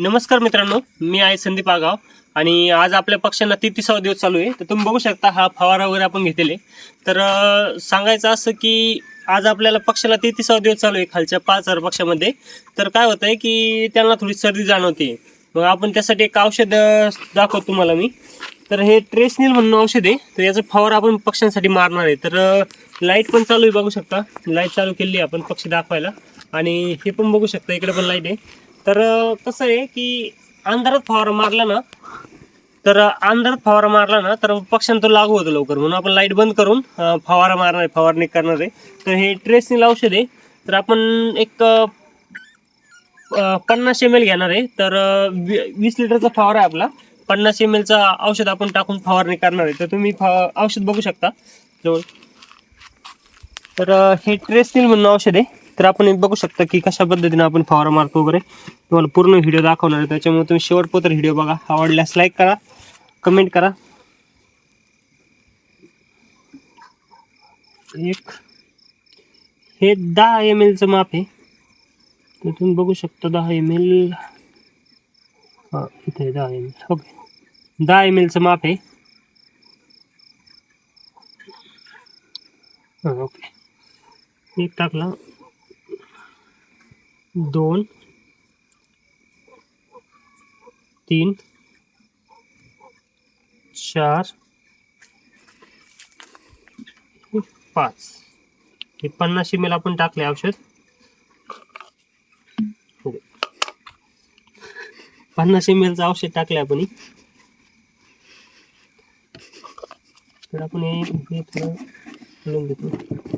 नमस्कार मित्रांनो मी आहे संदीप आगाव आणि आज आपल्या पक्षांना तेहतीसावा दिवस चालू आहे. तर तुम्ही बघू शकता हा फवारा वगैरे आपण घेतलेले. तर सांगायचं असं की आज आपल्याला पक्षाला तेहतीसावा दिवस चालू आहे खालच्या पाच हजार पक्षामध्ये. तर काय होतं आहे की त्यांना थोडी सर्दी जाणवते. मग आपण त्यासाठी एक औषध दाखवतो तुम्हाला मी. तर हे ट्रेसनील म्हणून औषध आहे. तर याचा फवारा आपण पक्ष्यांसाठी मारणार आहे. तर लाइट पण चालू आहे बघू शकता. लाइट चालू केली आहे आपण पक्षी दाखवायला. आणि हे पण बघू शकता इकडे पण लाइट आहे. तर कसं आहे की अंधारात फवारा मारला ना तर अंधारात फवारा मारला ना तर पक्ष्यांना तो लागू होतो लवकर. म्हणून आपण लाइट बंद करून फवारा मारणार आहे फवारणी करणार आहे. तर हे ट्रेसनील औषध आहे. तर आपण एक पन्नास एम एल घेणार आहे. तर वी- वीस लिटरचा फवारा आहे आपला. पन्नास एम एलचा औषध आपण टाकून फवारणी करणार आहे. तर तुम्ही फ- औषध बघू शकता. जवळ. तर हे ट्रेसनील म्हणून औषध आहे. तर आपण बघू शकता की कशा पद्धतीने आपण फवारा मारतो वगैरे. तुम्हाला पूर्ण व्हिडिओ दाखवणार आहे. त्याच्यामुळे तुम्ही शेवटपर्यंत व्हिडिओ बघा. आवडल्यास लाईक करा कमेंट करा. एक. हे दहा एम एलचं माप आहे. तर तुम्ही बघू शकता दहा एम एल हां इथे दहा एम एल ओके दहा एम एलचं माप आहे. हां ओके एक टाकला. दोन तीन चार पाच. हे पन्नास एम एल आपण टाकले औषध. हो. पन्नास एम एलचं औषध टाकले आपण. तर आपण हे थोडं घेतो.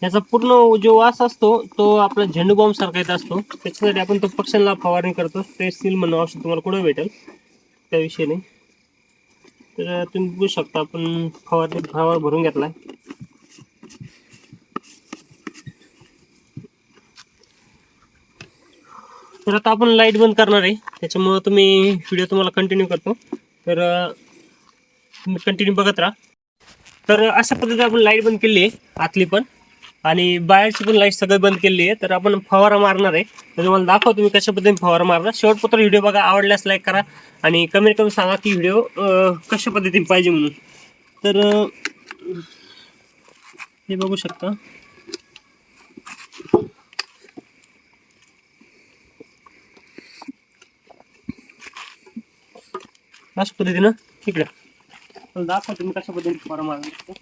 ह्याचा पूर्ण जो वास असतो तो आपला झेंडू बॉम्ब सारखा येत असतो. त्याच्यासाठी आपण तो पक्ष्यांना फवारणी करतो. ते सील म्हणून औषध तुम्हाला कुठं भेटेल? त्या विषयी तर तुम्ही बघू शकता आपण फवारणी फवार भरून घेतलाय. तर आता आपण लाइट बंद करणार आहे. त्याच्यामुळं तुम्ही व्हिडिओ तुम्हाला कंटिन्यू करतो. तर तुम्ही कंटिन्यू बघत राहा. तर अशा पद्धतीने आपण लाइट बंद केली आहे आतली पण. आणि बाहेरची पण लाइट सगळं बंद केली आहे तर आपण फवारा मारणार आहे. तर तुम्हाला दाखवा तुम्ही कशा पद्धतीने फवारा मारणार. शेवटपत्र व्हिडिओ बघा आवडल्यास लाईक करा आणि कमेंट करून सांगा की व्हिडिओ कशा पद्धतीने पाहिजे म्हणून. तर हे बघू शकता. अशा पद्धतीनं इकडे. दाखवा तुम्ही कशा पद्धतीने फवारा मारणार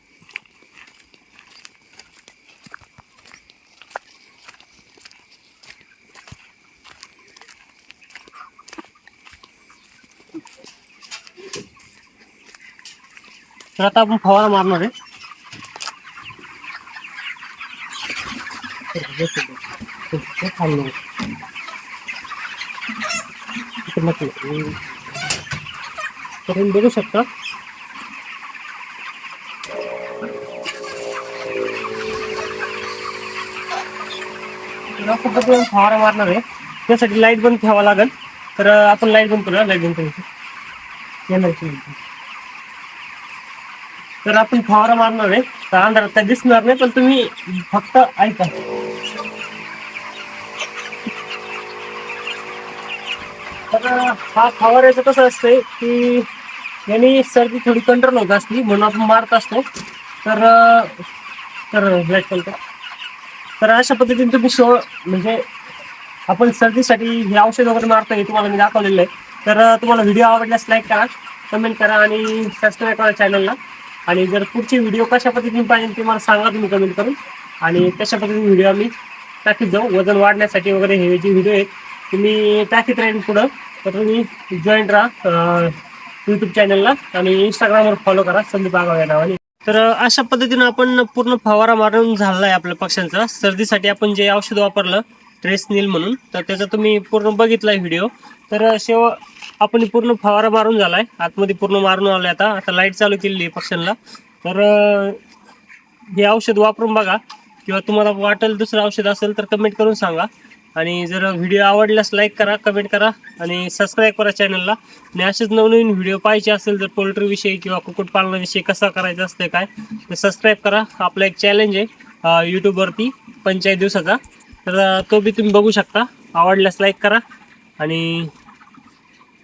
तर आता आपण फवारा मारणार आहे. तर तुम्ही बघू शकता. पद्धतीने फवारा मारणार आहे. त्यासाठी लाइट बंद ठेवावं लागेल. तर आपण लाइट बंद करूया. लाइट बंद करू येणार तर आपण फवारा मारणार आहे. तर अंधारात काय दिसणार नाही पण तुम्ही फक्त ऐका. तर हा फवाऱ्याचं कसं असतंय की यांनी सर्दी थोडी कंट्रोल होत असती म्हणून आपण मारत असतो. तर तर ब्लॅक कलर तर अशा पद्धतीने तुम्ही शो म्हणजे आपण सर्दीसाठी हे औषध वगैरे मारतोय तुम्हाला मी दाखवलेलं आहे. तर तुम्हाला व्हिडिओ आवडल्यास लाईक करा कमेंट करा आणि सबस्क्राईब करा चॅनलला आणि जर पुढचे व्हिडिओ कशा पद्धतीने पाहिजे ते मला सांगा तुम्ही कमेंट करून. आणि कशा पद्धतीने व्हिडिओ आम्ही टाकीत जाऊ वजन वाढण्यासाठी वगैरे हे जे व्हिडिओ आहेत तुम्ही टाकीत राहील पुढं. तर तुम्ही जॉईंट राहा यूट्यूब चॅनलला आणि इंस्टाग्रामवर फॉलो करा संदीप आगाव या नावाने. तर अशा पद्धतीनं आपण पूर्ण फवारा मारून झाला आहे आपल्या पक्ष्यांचा. सर्दीसाठी आपण जे औषध वापरलं ट्रेस नील म्हणून तर त्याचा तुम्ही पूर्ण बघितला व्हिडिओ तर शेव आपण पूर्ण फवारा मारून झालाय. आतमध्ये पूर्ण मारून आलोय आता. आता लाइट चालू केलेली आहे पक्ष्यांना. तर हे औषध वापरून बघा. किंवा तुम्हाला वाटेल दुसरं औषध असेल तर कमेंट करून सांगा. आणि जर व्हिडिओ आवडल्यास लाईक करा कमेंट करा आणि सबस्क्राईब करा चॅनलला आणि असेच नवनवीन व्हिडिओ पाहिजे असेल तर पोल्ट्रीविषयी किंवा कुक्कुटपालनाविषयी कसा करायचं असते काय तर सबस्क्राईब करा. आपला एक चॅलेंज आहे यूट्यूबवरती पंचायत दिवसाचा. तर तो बी तुम्ही बघू शकता. आवडल्यास लाईक करा. आणि